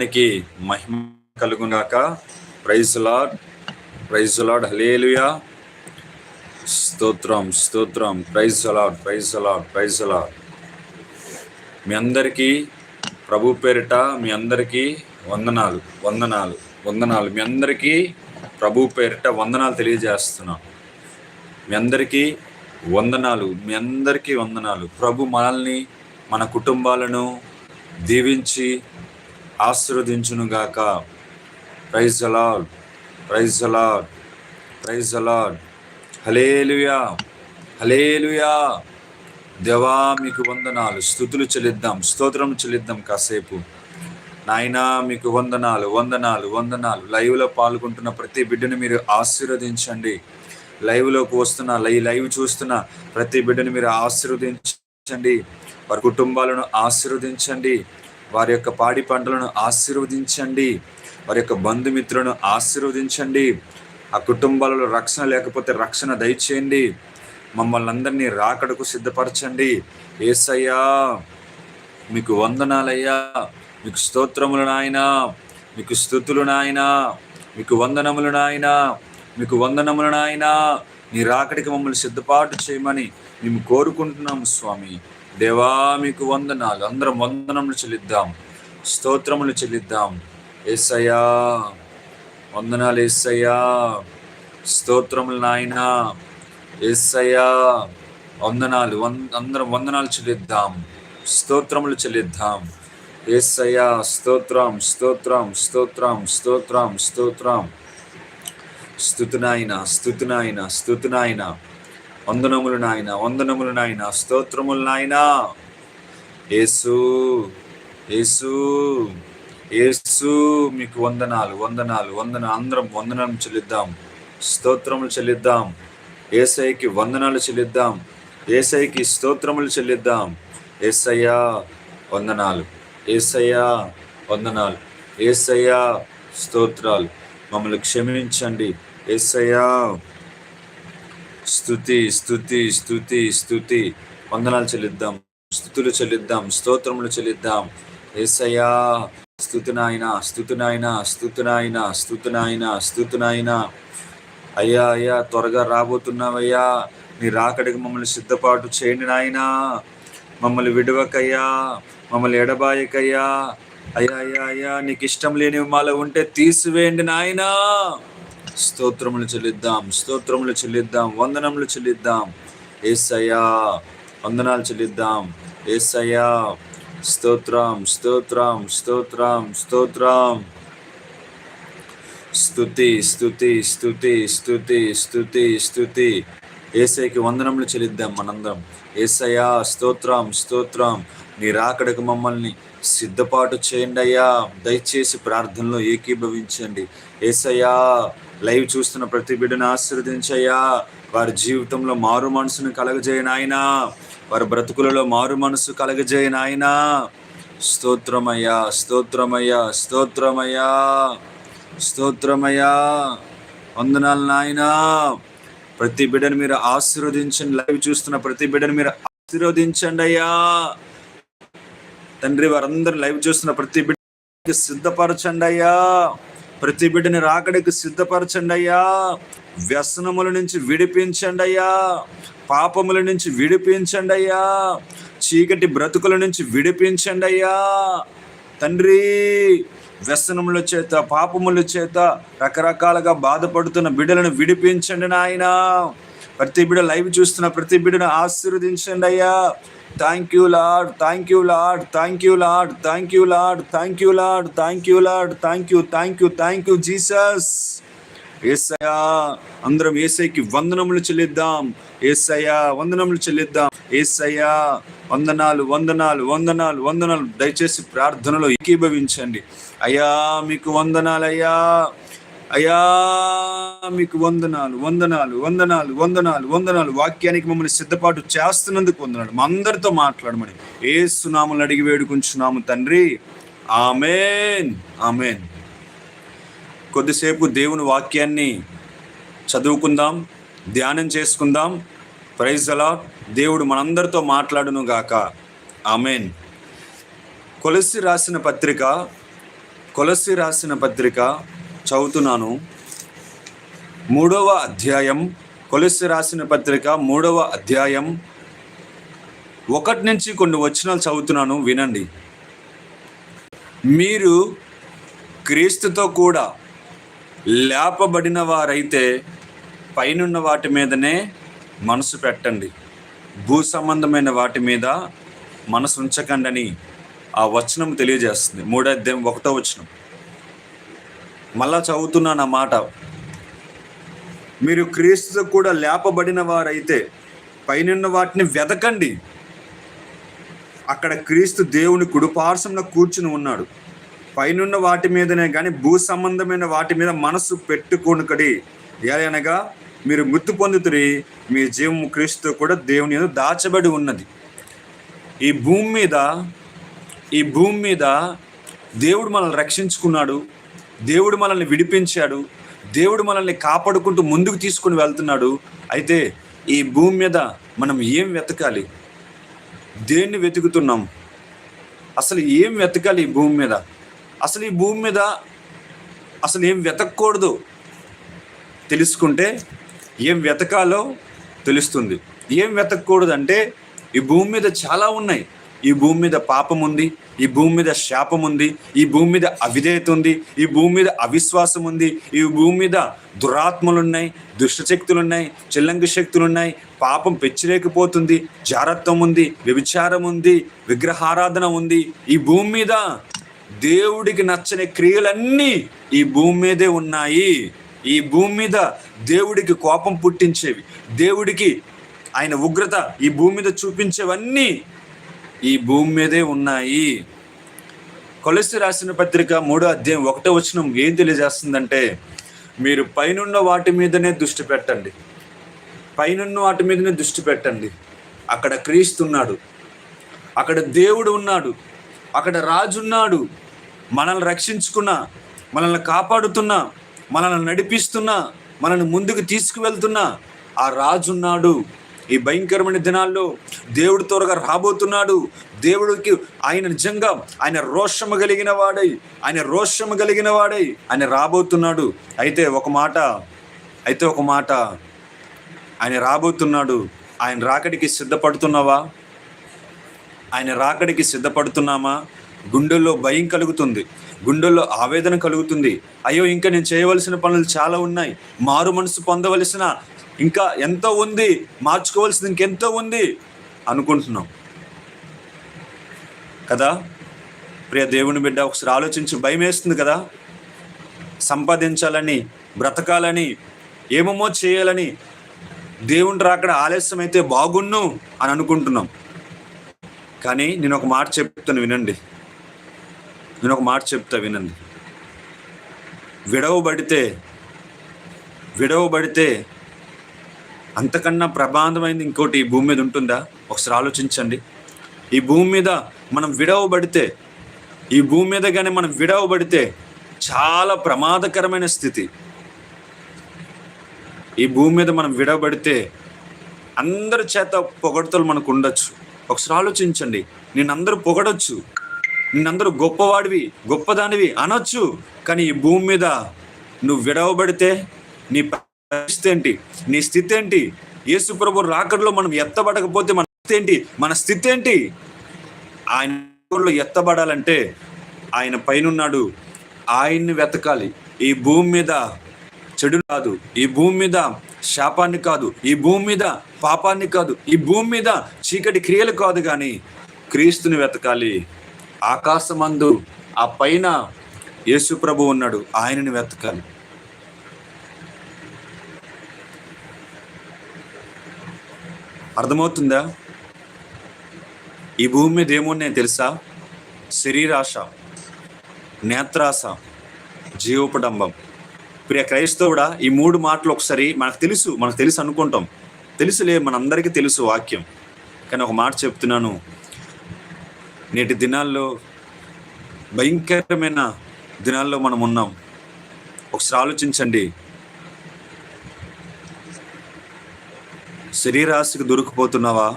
దేవునికి మహిమ కలుగునాక. Praise Lord praise Lord hallelujah స్తోత్రం స్తోత్రం. Praise Lord praise Lord praise Lord మీ అందరికీ ప్రభు పేరిట మీ అందరికీ వందనాలు వందనాలు వందనాలు. మీ అందరికీ ప్రభు పేరిట వందనాలు తెలియజేస్తున్నాం. మీ అందరికీ వందనాలు మీ అందరికీ వందనాలు. ప్రభు మనల్ని మన కుటుంబాలను దీవించి ఆశీర్వదించునుగాక. ప్రైజ్ అలాడ్ ప్రైజ్ అలాడ్ ప్రైజ్ అలాడ్ హలేలుయా హలేలుయా దేవా మీకు వందనాలు. స్థుతులు చెల్లిద్దాం. స్తోత్రం చెల్లిద్దాం కాసేపు. నాయనా మీకు వందనాలు వందనాలు వందనాలు. లైవ్లో పాల్గొంటున్న ప్రతి బిడ్డను మీరు ఆశీర్వదించండి. లైవ్లోకి వస్తున్న లై లైవ్ చూస్తున్న ప్రతి బిడ్డను మీరు ఆశీర్వదించండి. వారి కుటుంబాలను ఆశీర్వదించండి. వారి యొక్క పాడి పంటలను ఆశీర్వదించండి. వారి యొక్క బంధుమిత్రులను ఆశీర్వదించండి. ఆ కుటుంబాలలో రక్షణ లేకపోతే రక్షణ దయచేయండి. మమ్మల్ని అందరినీ రాకడకు సిద్ధపరచండి. ఏసయ్యా మీకు వందనాలయ్యా. మీకు స్తోత్రములు నాయన. మీకు స్థుతులు నాయన. మీకు వందనములు నాయన. మీకు వందనములు నాయనా. నీ రాకడికి మమ్మల్ని సిద్ధపాటు చేయమని మేము కోరుకుంటున్నాము స్వామి. దేవా మీకు వందనాలు. అందరం వందనములు చెల్లిద్దాం. స్తోత్రములు చెల్లిద్దాం. ఏసయ్యా వందనాలు ఏసయ్యా. స్తోత్రములు నాయన. ఏసయ్యా వందనాలు. వంద అందరం వందనాలు చెల్లిద్దాం. స్తోత్రములు చెల్లిద్దాం. ఏసయ్యా స్తోత్రం స్తోత్రం స్తోత్రం స్తోత్రం స్తోత్రం. స్థుతునాయన స్థుతునాయన స్థుతునాయన వందనములు నాయన వందనములు నాయన స్తోత్రములు నాయన. యేసు యేసు యేసు మీకు వందనాలు వందనాలు వందన అందరం వందనం చెల్లిద్దాం. స్తోత్రములు చెల్లిద్దాం. ఏసైకి వందనాలు చెల్లిద్దాం. ఏసైకి స్తోత్రములు చెల్లిద్దాం. ఏసయ్యా వందనాలు. ఏసయ్యా వందనాలు. ఏసయ్యా స్తోత్రాలు. మమ్మల్ని క్షమించండి. ఏసయ్యా స్థుతి స్థుతి స్థుతి స్థుతి వందనాలు చెల్లిద్దాం స్థుతులు చెల్లిద్దాం స్తోత్రములు చెల్లిద్దాం. ఏసయ్యా స్థుతినాయన స్థుతినాయన స్థుతినాయన స్థుతినాయన స్థుతినాయన అయ్యా అయ్యా త్వరగా రాబోతున్నావయ్యా. నీ రాకడికి మమ్మల్ని సిద్ధపాటు చేయండి నాయనా. మమ్మల్ని విడవకయ్యా మమ్మల్ని ఎడబాయకయ్యా. అయ్యా అయ్యా అయ్యా నీకు ఇష్టం లేనివి మాలో ఉంటే తీసివేయండి నాయనా. స్తోత్రములు చెల్లిద్దాం స్తోత్రములు చెల్లిద్దాం వందనములు చెల్లిద్దాం. ఏసయ్యా వందనాలు చెల్లిద్దాం. ఏసయ్యా స్తోత్రం స్తోత్రం స్తోత్రం స్తోత్రం. స్తుతి స్థుతి స్తుతి స్థుతి స్థుతి స్థుతి ఏసైకి వందనములు చెల్లిద్దాం మనందరం. ఏసయ్యా స్తోత్రం స్తోత్రం. నీ రాకడకు మమ్మల్ని సిద్ధపాటు చేయండి అయ్యా. దయచేసి ప్రార్థనలో ఏకీభవించండి. ఏసయ్యా లైవ్ చూస్తున్న ప్రతి బిడ్డను ఆశీర్వదించయ్యా వారి జీవితంలో మారు మనసును కలగజేయనాయనా వారి బ్రతుకులలో మారు మనసు కలగజేయనాయనా స్తోత్రమయ్యా స్తోత్రమయ్యా స్తోత్రమయ్యా స్తోత్రమయ్యా వందనాలు నాయనా. ప్రతి బిడ్డను మీరు ఆశీర్వదించండి. లైవ్ చూస్తున్న ప్రతి బిడ్డను మీరు ఆశీర్వదించండి అయ్యా. తండ్రి వారందరూ లైవ్ చూస్తున్న ప్రతి బిడ్డకి సిద్ధపరచండి అయ్యా. ప్రతి బిడ్డని రాకడికి సిద్ధపరచండి అయ్యా. వ్యసనముల నుంచి విడిపించండి అయ్యా. పాపముల నుంచి విడిపించండి అయ్యా. చీకటి బ్రతుకుల నుంచి విడిపించండి అయ్యా. తండ్రి వ్యసనముల చేత పాపముల చేత రకరకాలుగా బాధపడుతున్న బిడ్డలను విడిపించండి నాయన. ప్రతి బిడ లైవ్ చూస్తున్న ప్రతి బిడ్డను ఆశీర్వదించండి అయ్యా. Thank you Lord thank you Lord thank you Lord thank you Lord thank you Lord thank you Lord thank you thank you thank you Jesus ఏసయ్యా అందరం ఏసైకి వందనములు చెల్లిద్దాం. ఏసయ్యా వందనములు చెల్లిద్దాం. ఏసయ్యా వందనాలు వందనాలు వందనాలు వందనాలు. దయచేసి ప్రార్థనలో ఏకీభవించండి. అయ్యా మీకు వందనాలయ్యా. అయ్యా మీకు వందనాలు వందనాలు వందనాలు వందనాలు వందనాలు. వాక్యానికి మమ్మల్ని సిద్ధపాటు చేస్తున్నందుకు వందనాలు. మా అందరితో మాట్లాడమని ఏ సునాములు అడిగి వేడుకుంటున్నాము తండ్రి. ఆమెన్. ఆమెన్. కొద్దిసేపు దేవుని వాక్యాన్ని చదువుకుందాం ధ్యానం చేసుకుందాం. ప్రైజ్ అలా దేవుడు మనందరితో మాట్లాడును గాక. ఆమెన్. కొలసి రాసిన పత్రిక కొలసి రాసిన పత్రిక చదువుతున్నాను. మూడవ అధ్యాయం కొలసి రాసిన పత్రిక మూడవ అధ్యాయం. ఒకటి నుంచి కొన్ని వచనాలు చదువుతున్నాను వినండి. మీరు క్రీస్తుతో కూడా లేపబడిన వారైతే పైనున్న వాటి మీదనే మనసు పెట్టండి. భూ సంబంధమైన వాటి మీద మనసు ఉంచకండి ఆ వచనం తెలియజేస్తుంది. మూడో అధ్యాయం ఒకటో వచనం. మళ్ళా చదువుతున్నాను ఆ మాట. మీరు క్రీస్తుతో కూడా లేపబడిన వారైతే పైనున్న వాటిని వెతకండి అక్కడ క్రీస్తు దేవుని కుడుపార్శ్వంలో కూర్చుని ఉన్నాడు. పైనున్న వాటి మీదనే కానీ భూ సంబంధమైన వాటి మీద మనసు పెట్టుకొనుకడి. అనగా మీరు మృతి పొందుతురి మీ జీవం క్రీస్తు కూడా దేవుని మీద దాచబడి ఉన్నది. ఈ భూమి మీద ఈ భూమి మీద దేవుడు మనల్ని రక్షించుకున్నాడు. దేవుడు మనల్ని విడిపించాడు. దేవుడు మనల్ని కాపాడుకుంటూ ముందుకు తీసుకుని వెళ్తున్నాడు. అయితే ఈ భూమి మీద మనం ఏం వెతకాలి? దేన్ని వెతుకుతున్నాం? అసలు ఏం వెతకాలి ఈ భూమి మీద? అసలు ఈ భూమి మీద అసలు ఏం వెతకూడదు తెలుసుకుంటే ఏం వెతకాలో తెలుస్తుంది. ఏం వెతకూడదు అంటే ఈ భూమి మీద చాలా ఉన్నాయి. ఈ భూమి మీద పాపం ఉంది ఈ భూమి మీద శాపం ఉంది ఈ భూమి మీద అవిధేయత ఉంది ఈ భూమి మీద అవిశ్వాసం ఉంది ఈ భూమి మీద దురాత్మలు ఉన్నాయి దుష్టశక్తులు ఉన్నాయి చిల్లంగి శక్తులు ఉన్నాయి పాపం పెచ్చిలేకపోతుంది జారత్వం ఉంది వ్యభిచారం ఉంది విగ్రహారాధన ఉంది. ఈ భూమి మీద దేవుడికి నచ్చని క్రియలన్నీ ఈ భూమి మీదే ఉన్నాయి. ఈ భూమి మీద దేవుడికి కోపం పుట్టించేవి దేవుడికి ఆయన ఉగ్రత ఈ భూమి మీద చూపించేవన్నీ ఈ భూమి మీదే ఉన్నాయి. కొలసి రాసిన పత్రిక మూడో అధ్యాయం ఒకటో వచనం ఏం తెలియజేస్తుందంటే మీరు పైనున్న వాటి మీదనే దృష్టి పెట్టండి. పైనున్న వాటి మీదనే దృష్టి పెట్టండి. అక్కడ క్రీస్తున్నాడు అక్కడ దేవుడు ఉన్నాడు. అక్కడ రాజున్నాడు మనల్ని రక్షించుకున్న మనల్ని కాపాడుతున్నా మనల్ని నడిపిస్తున్నా మనల్ని ముందుకు తీసుకువెళ్తున్నా ఆ రాజు ఉన్నాడు. ఈ భయంకరమైన దినాల్లో దేవుడు త్వరగా రాబోతున్నాడు. దేవుడికి ఆయన నిజంగా ఆయన రోషము కలిగిన వాడై ఆయన రోషము కలిగిన వాడై ఆయన రాబోతున్నాడు. అయితే ఒక మాట అయితే ఒక మాట. ఆయన రాబోతున్నాడు. ఆయన రాకడికి సిద్ధపడుతున్నావా? ఆయన రాకడికి సిద్ధపడుతున్నామా? గుండెల్లో భయం కలుగుతుంది. గుండెల్లో ఆవేదన కలుగుతుంది. అయ్యో ఇంకా నేను చేయవలసిన పనులు చాలా ఉన్నాయి. మారు మనసు పొందవలసిన ఇంకా ఎంతో ఉంది? మార్చుకోవాల్సింది ఇంకెంతో ఉంది? అనుకుంటున్నాం. కదా? ప్రియ దేవుని బిడ్డ ఒకసారి ఆలోచించి భయం వేస్తుంది కదా? సంపాదించాలని బ్రతకాలని ఏమేమో చేయాలని దేవుని రాకడ ఆలస్యం అయితే బాగున్ను అని అనుకుంటున్నాం. కానీ నేను ఒక మాట చెప్తాను వినండి. నేను ఒక మాట చెప్తా వినండి. విడవబడితే విడవబడితే అంతకన్నా ప్రమాదమైంది ఇంకోటి ఈ భూమి మీద ఉంటుందా? ఒకసారి ఆలోచించండి. ఈ భూమి మీద మనం విడవబడితే ఈ భూమి మీద కానీ మనం విడవబడితే చాలా ప్రమాదకరమైన స్థితి. ఈ భూమి మీద మనం విడవబడితే అందరి చేత పొగడతలు మనకు ఉండొచ్చు. ఒకసారి ఆలోచించండి. నేను పొగడొచ్చు. నిన్నందరూ గొప్పవాడివి గొప్పదానివి అనొచ్చు. కానీ ఈ భూమి మీద నువ్వు విడవబడితే నీ పరిస్థితి ఏంటి? నీ స్థితి ఏంటి? యేసు ప్రభు రాకడలో మనం ఎత్తబడకపోతే మన స్థితి ఏంటి? మన స్థితి ఏంటి? ఆయన ఎత్తబడాలంటే ఆయన పైనున్నాడు. ఆయన్ని వెతకాలి. ఈ భూమి మీద చెడు కాదు. ఈ భూమి మీద శాపాన్ని కాదు. ఈ భూమి మీద పాపాన్ని కాదు. ఈ భూమి మీద చీకటి క్రియలు కాదు కానీ క్రీస్తుని వెతకాలి. ఆకాశమందు ఆ పైన యేసు ప్రభు ఉన్నాడు. ఆయనని వెతకాలి. అర్థమవుతుందా? ఈ భూమి మీద ఏమున్నాయి తెలుసా? శరీరాశ నేత్రాశ జీవోపడంబం. ప్రియ క్రైస్తవుడా ఈ మూడు మాటలు ఒకసారి మనకు తెలుసు మనకు తెలుసు అనుకుంటాం. తెలుసులే మనందరికీ తెలుసు వాక్యం. కానీ ఒక మాట చెప్తున్నాను. నేటి దినాల్లో భయంకరమైన దినాల్లో మనం ఉన్నాం. ఒకసారి ఆలోచించండి. శరీరాశికి దొరికిపోతున్నావా?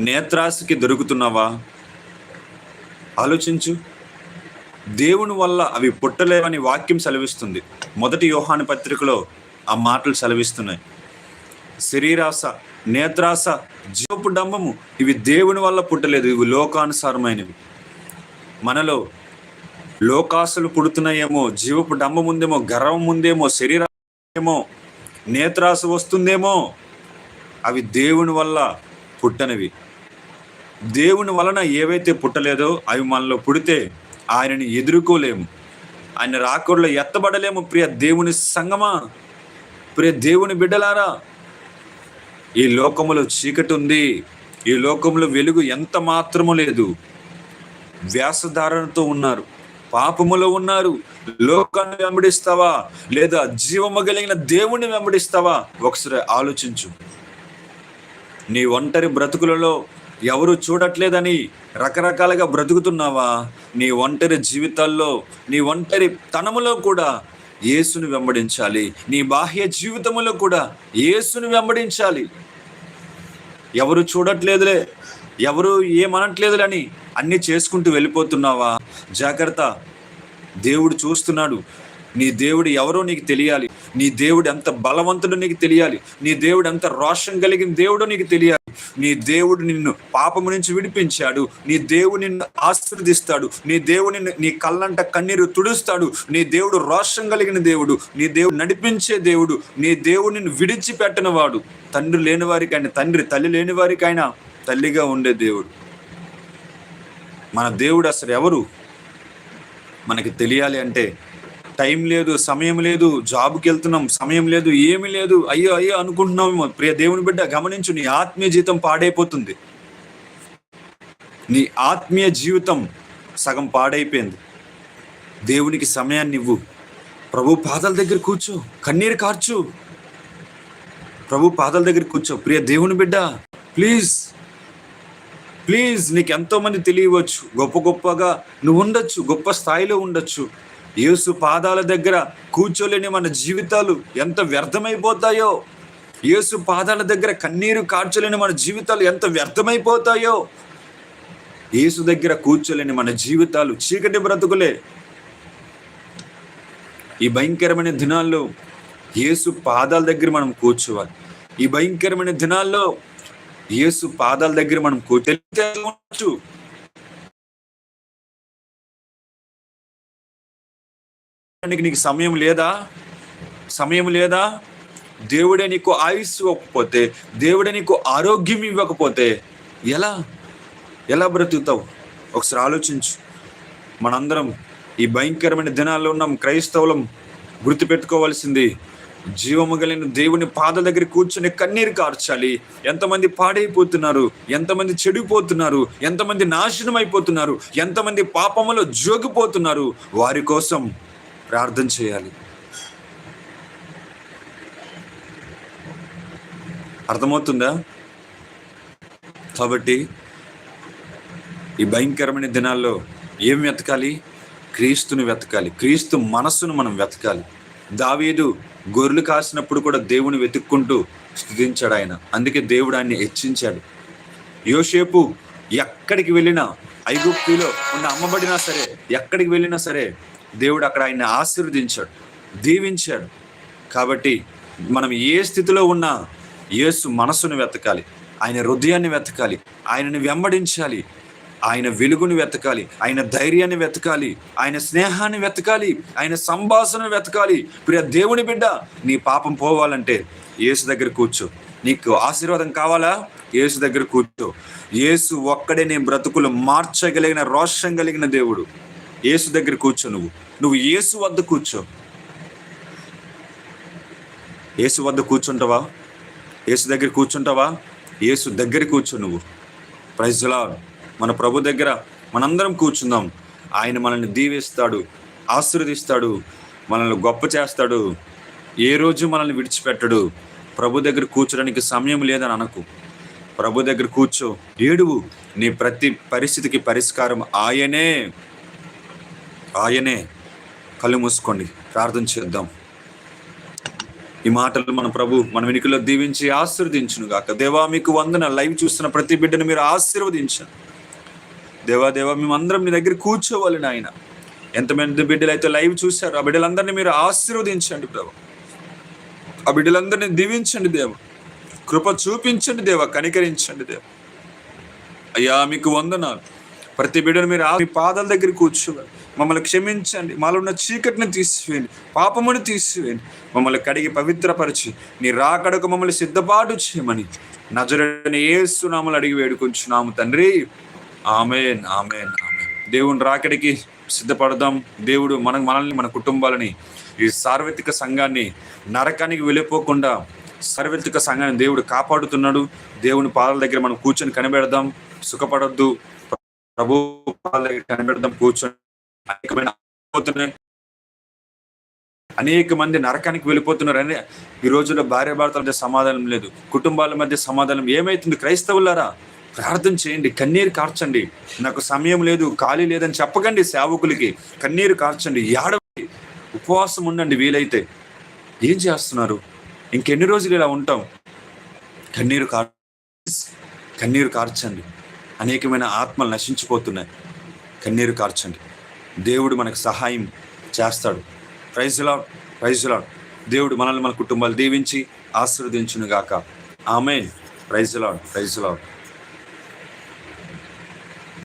నేత్రాశికి దొరుకుతున్నావా? ఆలోచించు. దేవుని వల్ల అవి పుట్టలేవని వాక్యం సెలవిస్తుంది. మొదటి యోహాను పత్రికలో ఆ మాటలు సెలవిస్తున్నాయి. శరీరాశ నేత్రాస జీవపు డంబము ఇవి దేవుని వల్ల పుట్టలేదు. ఇవి లోకానుసారమైనవి. మనలో లోకాసులు పుడుతున్నాయేమో జీవపు డంబం ఉందేమో గర్వం ఉందేమో శరీరం ఏమో నేత్రాస వస్తుందేమో అవి దేవుని వల్ల పుట్టనివి. దేవుని వలన ఏవైతే పుట్టలేదో అవి మనలో పుడితే ఆయనని ఎదుర్కోలేము. ఆయన రాకూడలో ఎత్తబడలేము. ప్రియ దేవుని సంగమా? ప్రియ దేవుని బిడ్డలారా ఈ లోకములో చీకటి ఉంది. ఈ లోకంలో వెలుగు ఎంత మాత్రము లేదు. వ్యాసధారణతో ఉన్నారు. పాపములో ఉన్నారు. లోకాన్ని వెంబడిస్తావా? లేదా జీవము కలిగిన దేవుణ్ణి వెంబడిస్తావా? ఒకసారి ఆలోచించు. నీ ఒంటరి బ్రతుకులలో ఎవరు చూడట్లేదని రకరకాలుగా బ్రతుకుతున్నావా? నీ ఒంటరి జీవితాల్లో నీ ఒంటరి తనములో కూడా యేసుని వెంబడించాలి. నీ బాహ్య జీవితములో కూడా యేసుని వెంబడించాలి. ఎవరు చూడట్లేదులే ఎవరు ఏమనట్లేదులని అని అన్నీ చేసుకుంటూ వెళ్ళిపోతున్నావా? జాగ్రత్త దేవుడు చూస్తున్నాడు. నీ దేవుడు ఎవరో నీకు తెలియాలి. నీ దేవుడు ఎంత బలవంతుడు నీకు తెలియాలి. నీ దేవుడు ఎంత రోషం కలిగిన దేవుడో నీకు తెలియాలి. నీ దేవుడు నిన్ను పాపము నుంచి విడిపించాడు. నీ దేవుడు నిన్ను ఆశీర్దిస్తాడు నీ దేవుడు నీ కళ్ళంట కన్నీరు తుడుస్తాడు. నీ దేవుడు రోషం కలిగిన దేవుడు. నీ దేవుడు నడిపించే దేవుడు. నీ దేవుడు నిన్ను విడిచిపెట్టని వాడు. తండ్రి లేని వారికైనా తండ్రి తల్లి లేని వారికైనా తల్లిగా ఉండే దేవుడు. మన దేవుడు అసలు ఎవరు? మనకి తెలియాలి అంటే టైం లేదు సమయం లేదు జాబ్కి వెళ్తున్నాం సమయం లేదు ఏమీ లేదు. అయ్యో అయ్యో అనుకుంటున్నామేమో ప్రియ దేవుని బిడ్డ గమనించు నీ ఆత్మీయ జీవితం పాడైపోతుంది. నీ ఆత్మీయ జీవితం సగం పాడైపోయింది. దేవునికి సమయాన్ని ఇవ్వు. ప్రభు పాదాల దగ్గర కూర్చో కన్నీరు కార్చు. ప్రభు పాదాల దగ్గర కూర్చో. ప్రియ దేవుని బిడ్డ ప్లీజ్ ప్లీజ్ నీకు ఎంతోమంది తెలియవచ్చు. గొప్ప గొప్పగా నువ్వు ఉండొచ్చు గొప్ప స్థాయిలో ఉండొచ్చు. యేసు పాదాల దగ్గర కూర్చోలేని మన జీవితాలు ఎంత వ్యర్థమైపోతాయో యేసు పాదాల దగ్గర కన్నీరు కార్చలేని మన జీవితాలు ఎంత వ్యర్థమైపోతాయో యేసు దగ్గర కూర్చోలేని మన జీవితాలు చీకటి బ్రతుకులే. ఈ భయంకరమైన దినాల్లో యేసు పాదాల దగ్గర మనం కూర్చోవాలి. ఈ భయంకరమైన దినాల్లో యేసు పాదాల దగ్గర మనం కూర్చోవచ్చు నీకు సమయం లేదా? సమయం లేదా? దేవుడే నీకు ఆయుస్ ఇవ్వకపోతే దేవుడే నీకు ఆరోగ్యం ఇవ్వకపోతే ఎలా? ఎలా బ్రతుకుతావు? ఒకసారి ఆలోచించు. మనందరం ఈ భయంకరమైన దినాల్లో ఉన్నాం. క్రైస్తవులం గుర్తుపెట్టుకోవాల్సింది. జీవము కలిగిన దేవుని పాద దగ్గర కూర్చొని కన్నీరు కార్చాలి. ఎంతమంది పాడైపోతున్నారు? ఎంతమంది చెడిపోతున్నారు? ఎంతమంది నాశనం అయిపోతున్నారు ఎంతమంది పాపములో జోగిపోతున్నారు? వారి కోసం ప్రార్థన చేయాలి. అర్థమవుతుందా? కాబట్టి ఈ భయంకరమైన దినాల్లో ఏం వెతకాలి? క్రీస్తుని వెతకాలి. క్రీస్తు మనస్సును మనం వెతకాలి. దావీదు గొర్రెలు కాసినప్పుడు కూడా దేవుని వెతుక్కుంటూ స్థుతించాడు ఆయన. అందుకే దేవుడు ఆయన్ని హెచ్చించాడు. యోసేపు ఎక్కడికి వెళ్ళినా ఐగుప్తిలో ఉన్న అమ్మబడినా సరే ఎక్కడికి వెళ్ళినా సరే దేవుడు అక్కడ ఆయన్ని ఆశీర్వదించాడు దీవించాడు. కాబట్టి మనం ఏ స్థితిలో ఉన్నా యేసు మనసును వెతకాలి ఆయన హృదయాన్ని వెతకాలి ఆయనని వెంబడించాలి ఆయన వెలుగుని వెతకాలి ఆయన ధైర్యాన్ని వెతకాలి ఆయన స్నేహాన్ని వెతకాలి ఆయన సంభాషణ వెతకాలి. ప్రియ దేవుని బిడ్డ నీ పాపం పోవాలంటే యేసు దగ్గర కూర్చో. నీకు ఆశీర్వాదం కావాలా? యేసు దగ్గర కూర్చో. యేసు ఒక్కడే నీ బ్రతుకులు మార్చగలిగిన రోషం కలిగిన దేవుడు. యేసు దగ్గర కూర్చో నువ్వు. నువ్వు యేసు వద్ద కూర్చో. యేసు వద్ద కూర్చుంటావా? యేసు దగ్గర కూర్చుంటావా? యేసు దగ్గర కూర్చో నువ్వు. ప్రజలా మన ప్రభు దగ్గర మనందరం కూర్చుందాం. ఆయన మనల్ని దీవిస్తాడు ఆశీర్వదిస్తాడు మనల్ని గొప్ప చేస్తాడు. ఏ రోజు మనల్ని విడిచిపెట్టడు. ప్రభు దగ్గర కూర్చోడానికి సమయం లేదని అనకు. ప్రభు దగ్గర కూర్చో ఏడువు. నీ ప్రతి పరిస్థితికి పరిష్కారం ఆయనే. ఆయనే కళ్ళు మూసుకోండి. ప్రార్థన చేద్దాం. ఈ మాటలు మన ప్రభు మన వెనుకలో దీవించి ఆశీర్వదించును గాక దేవా మీకు వందన లైవ్ చూస్తున్న ప్రతి బిడ్డను మీరు ఆశీర్వదించండి దేవా దేవా మేమందరం మీ దగ్గర కూర్చోవాలి నాయన. ఎంతమంది బిడ్డలు అయితే లైవ్ చూశారు ఆ బిడ్డలందరినీ మీరు ఆశీర్వదించండి ప్రభు. ఆ బిడ్డలందరినీ దీవించండి దేవ. కృప చూపించండి దేవ కనికరించండి దేవ. అయ్యా మీకు వందనాలు. ప్రతి బిడ్డను మీరు ఆ- మీ పాదాల దగ్గర కూర్చోవాలి. మమ్మల్ని క్షమించండి. మాలో ఉన్న చీకటిని తీసివేయండి. పాపమును తీసివేయండి. మమ్మల్ని కడిగి పవిత్రపరిచి నీ రాకడకు మమ్మల్ని సిద్ధపాటు చేయమని నజరని ఏసునామలు అడిగి వేడుకొంచున్నాము తండ్రి. Amen amen amen. దేవుని రాకడికి సిద్ధపడదాం. దేవుడు మన మనల్ని మన కుటుంబాలని ఈ సార్వత్రిక సంఘాన్ని నరకానికి వెళ్ళిపోకుండా సార్వత్రిక సంఘాన్ని దేవుడు కాపాడుతున్నాడు. దేవుని పాదాల దగ్గర మనం కూర్చొని కనిపెడదాం. సుఖపడొద్దు. ప్రభు పాదాల దగ్గర కనిపెడదాం. కూర్చొని అనేకమైన పోతున్నాయి అనేక మంది నరకానికి వెళ్ళిపోతున్నారు. అని ఈ రోజుల్లో భార్య భర్తల మధ్య సమాధానం లేదు. కుటుంబాల మధ్య సమాధానం ఏమైతుంది? క్రైస్తవులారా ప్రార్థన చేయండి. కన్నీరు కార్చండి. నాకు సమయం లేదు ఖాళీ లేదని చెప్పకండి సేవకులకి. కన్నీరు కార్చండి. ఏడవండి ఉపవాసం ఉండండి వీలైతే. ఏం చేస్తున్నారు? ఇంకెన్ని రోజులు ఇలా ఉంటాం? కన్నీరు కార్ కన్నీరు కార్చండి. అనేకమైన ఆత్మలు నశించిపోతున్నాయి. కన్నీరు కార్చండి. దేవుడు మనకు సహాయం చేస్తాడు. ప్రైజులా ప్రైజులా దేవుడు మనల్ని మన కుటుంబాలు దీవించి ఆశీర్వదించును గాక ఆమెన్ ప్రైజులా ప్రైజ్లా